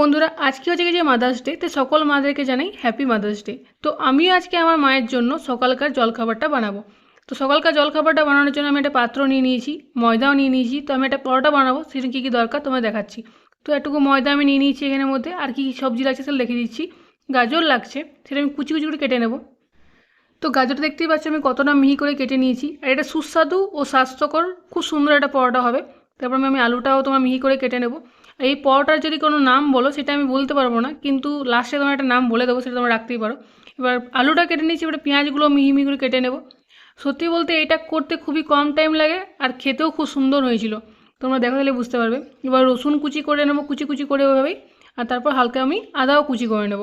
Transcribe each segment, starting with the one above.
বন্ধুরা, আজকে হচ্ছে যে মাদার্স ডে তো সকল মাদেরকে জানাই হ্যাপি মাদার্স ডে তো আমিও আজকে আমার মায়ের জন্য সকালকার জলখাবারটা বানাবো। তো সকালকার জলখাবারটা বানানোর জন্য আমি একটা পাত্র নিয়ে নিয়েছি, ময়দাও নিয়ে নিয়েছি। তো আমি একটা পরোটা বানাবো সেটা কী কী দরকার তোমায় দেখাচ্ছি। তো একটুকু ময়দা আমি নিয়ে নিয়েছি এখানের মধ্যে, আর কী কী সবজি লাগছে সেটা লিখে দিচ্ছি। গাজর লাগছে, সেটা আমি কুচি কুচি করে কেটে নেব। তো গাজরটা দেখতেই পাচ্ছি আমি কতটা মিহি করে কেটে নিয়েছি, আর এটা সুস্বাদু ও স্বাস্থ্যকর, খুব সুন্দর একটা পরোটা হবে। তারপর আমি আলুটাও তোমার মিহি করে কেটে নেব। এই পরোটার যদি কোনো নাম বলো, সেটা আমি বলতে পারব না, কিন্তু লাস্টে তোমার একটা নাম বলে দেবো, সেটা তোমরা রাখতেই পারো। এবার আলুটা কেটে নিয়েছি, এবার পেঁয়াজগুলো মিহি মিহি করে কেটে নেব। সত্যি বলতে এটা করতে খুবই কম টাইম লাগে, আর খেতেও খুব সুন্দর হয়েছিল। তোমরা দেখো তাহলে বুঝতে পারবে। এবার রসুন কুচি করে নেব, কুচি কুচি করে ওইভাবেই, আর তারপর হালকা আমি আদাও কুচি করে নেব।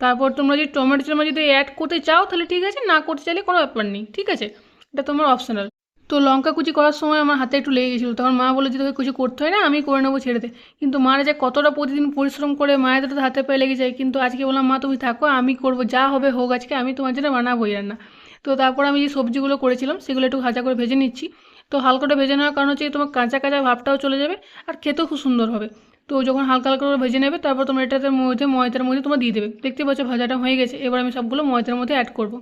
তারপর তোমরা যদি টমেটো টমেটো যদি অ্যাড করতে চাও, তাহলে ঠিক আছে, না করতে চাইলে কোনো ব্যাপার নেই, ঠিক আছে? এটা তোমার অপশনাল তো লঙ্কা কুচি করার সময় আমার হাতে একটু লেগে গেছিল। তখন মা বলে যে, তোকে কিছু করতে হয় না? আমি করে নেব ছেড়ে দে। কিন্তু মারা যে কতটা প্রতিদিন পরিশ্রম করে মায়ের তো হাতে পায়ে লেগে যায়। কিন্তু আজকে বললাম, মা, তুমি থাকো, আমি করব, যা হবে হোক আজকে, আমি তোমার জন্য বানাবোই রান্না। তো তারপর আমি যে সবজিগুলো করেছিলাম, সেগুলো একটু ভাজা করে ভেজে নিচ্ছি। তো হালকাটা ভেজে নেওয়ার কারণ হচ্ছে, তোমার কাঁচা কাঁচা ভাবটাও চলে যাবে আর খেতেও খুব সুন্দর হবে। তো যখন হালকা হালকা করে ভেজে নেবে, তারপর তোমরা এটাতে মধ্যে, ময়দার মধ্যে তোমরা দিয়ে দেবে। দেখতে পাচ্ছ ভাজাটা হয়ে গেছে, এবার আমি সবগুলো ময়দার মধ্যে অ্যাড করব।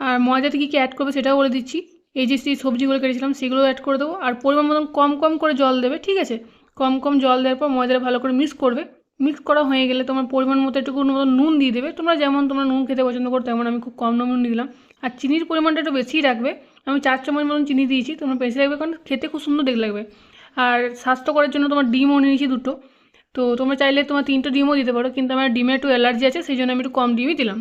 আর ময়দাতে কী কী অ্যাড করবে সেটাও বলে দিচ্ছি। এই যে সবজিগুলো কেটেছিলাম, সেগুলো অ্যাড করে দেবো। আর পরিমাণ মতন কম কম করে জল দেবে, ঠিক আছে? কম কম জল দেওয়ার পর ময়দাটা ভালো করে মিক্স করবে। মিক্স করা হয়ে গেলে তোমার পরিমাণ মতো একটু মতো নুন দিয়ে দেবে। তোমরা যেমন তোমরা নুন খেতে পছন্দ করো, তেমন আমি খুব কম নুন দিলাম। আর চিনির পরিমাণটা একটু বেশিই রাখবে। আমি চার চামচ মতন চিনি দিয়েছি, তোমরা বেশি রাখবে কারণ খেতে খুব সুন্দর দেখ লাগবে। আর স্বাস্থ্যকরের জন্য তোমার ডিমও নিয়েছি দুটো। তো তোমরা চাইলে তোমার তিনটে ডিমও দিতে পারো, কিন্তু আমার ডিমে একটু অ্যালার্জি আছে, সেই জন্য আমি একটু কম ডিমই দিলাম।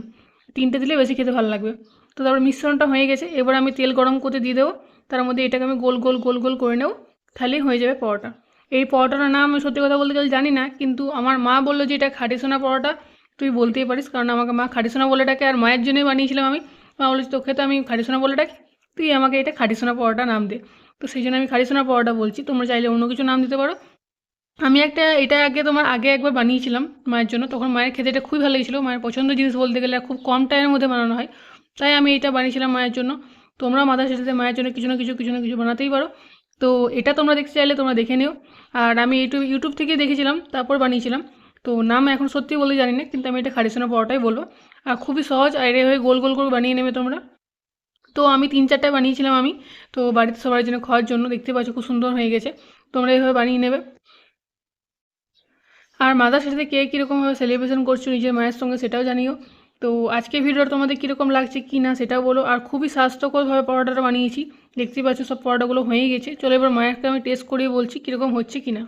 তিনটে দিলে বেশি খেতে ভালো লাগবে। তো তারপর মিশ্রণটা হয়ে গেছে, এবার আমি তেল গরম করতে দিয়ে দেবো। তার মধ্যে এটাকে আমি গোল গোল গোল গোল করে নেব। তাহলেই হয়ে যাবে পরোটা। এই পরোটাটার নাম আমি সত্যি কথা বলতে গেলে জানি না, কিন্তু আমার মা বলল যে এটা খাটি সোনা পরোটা। তুই বলতেই পারিস, কারণ আমাকে মা খাটি সোনা বলে ডাকে, আর মায়ের জন্যই বানিয়েছিলাম আমি। মা বলেছি তোকে তো আমি খাটি সোনা বলে ডাকি, তুই আমাকে এটা খাটি সোনা পরোটা নাম দে। তো সেই জন্য আমি খাটি সোনা পরোটা বলছি, তোমরা চাইলে অন্য কিছু নাম দিতে পারো। আমি একটা, এটা আগে তোমার, আগে একবার বানিয়েছিলাম মায়ের জন্য, তখন মায়ের খেতে এটা খুবই ভালো লেগেছিলো। মায়ের পছন্দ জিনিস বলতে গেলে খুব কম টাইমের মধ্যে বানানো হয়। তাই আমি এটা বানিয়েছিলাম মায়ের জন্য। তোমরা মাদার সাথে মায়ের জন্য কিছু না কিছু কিছু না কিছু বানাতেই পারো। তো এটা তোমরা দেখতে চাইলে তোমরা দেখে নিও। আর আমি ইউটিউব ইউটিউব থেকে দেখেছিলাম, তারপর বানিয়েছিলাম। তো নাম এখন সত্যি বলে জানি না, কিন্তু আমি এটা খারিসোনা পরোটাই বলব। আর খুবই সহজ, আর হয়ে গোল গোল করে বানিয়ে নেবে তোমরা। তো আমি তিন চারটায় বানিয়েছিলাম আমি। তো বাড়িতে সবার জন্য খাওয়ার জন্য দেখতে পাচ্ছ খুব সুন্দর হয়ে গেছে। তোমরা এইভাবে বানিয়ে নেবে। আর মাদার সাথে কে কীরকমভাবে সেলিব্রেশন করছ নিজের মায়ের সঙ্গে সেটাও জানিও। তো আজকে ভিডিওটা তোমাদের কীরকম লাগছে কি না সেটাও বলো। আর খুবই স্বাস্থ্যকরভাবে পরোটাটা বানিয়েছি। দেখতেই পাচ্ছ সব পরোটাগুলো হয়ে গেছে। চলো এবার মায়েরকে আমি টেস্ট করিয়ে বলছি কীরকম হচ্ছে কি না।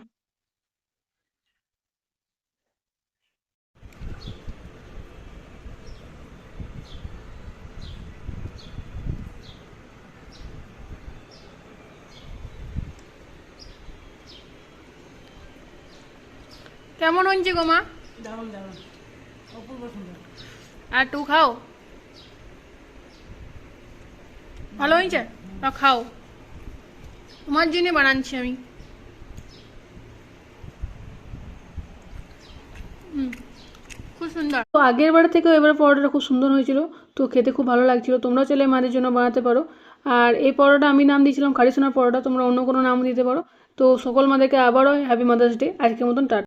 কেমন হয়েছে গো মা? অপূর্ব সুন্দর। আর টু খাও। ভালো হয়েছে? তা খাও। তোমার জন্য বানাচ্ছি আমি। খুব সুন্দর। তো আগের বার থেকেও এবার পরোটাটা খুব সুন্দর হয়েছিল। তো খেতে খুব ভালো লাগছিল। তোমরাও চাইলে মাদের জন্য বানাতে পারো। আর এই পরোটা আমি নাম দিয়েছিলাম খারিসোনার পরোটা। তোমরা অন্য কোনো নাম দিতে পারো। তো সকল মাদেরকে আবারও হ্যাপি মাদার্স ডে আজকের মতন টাটা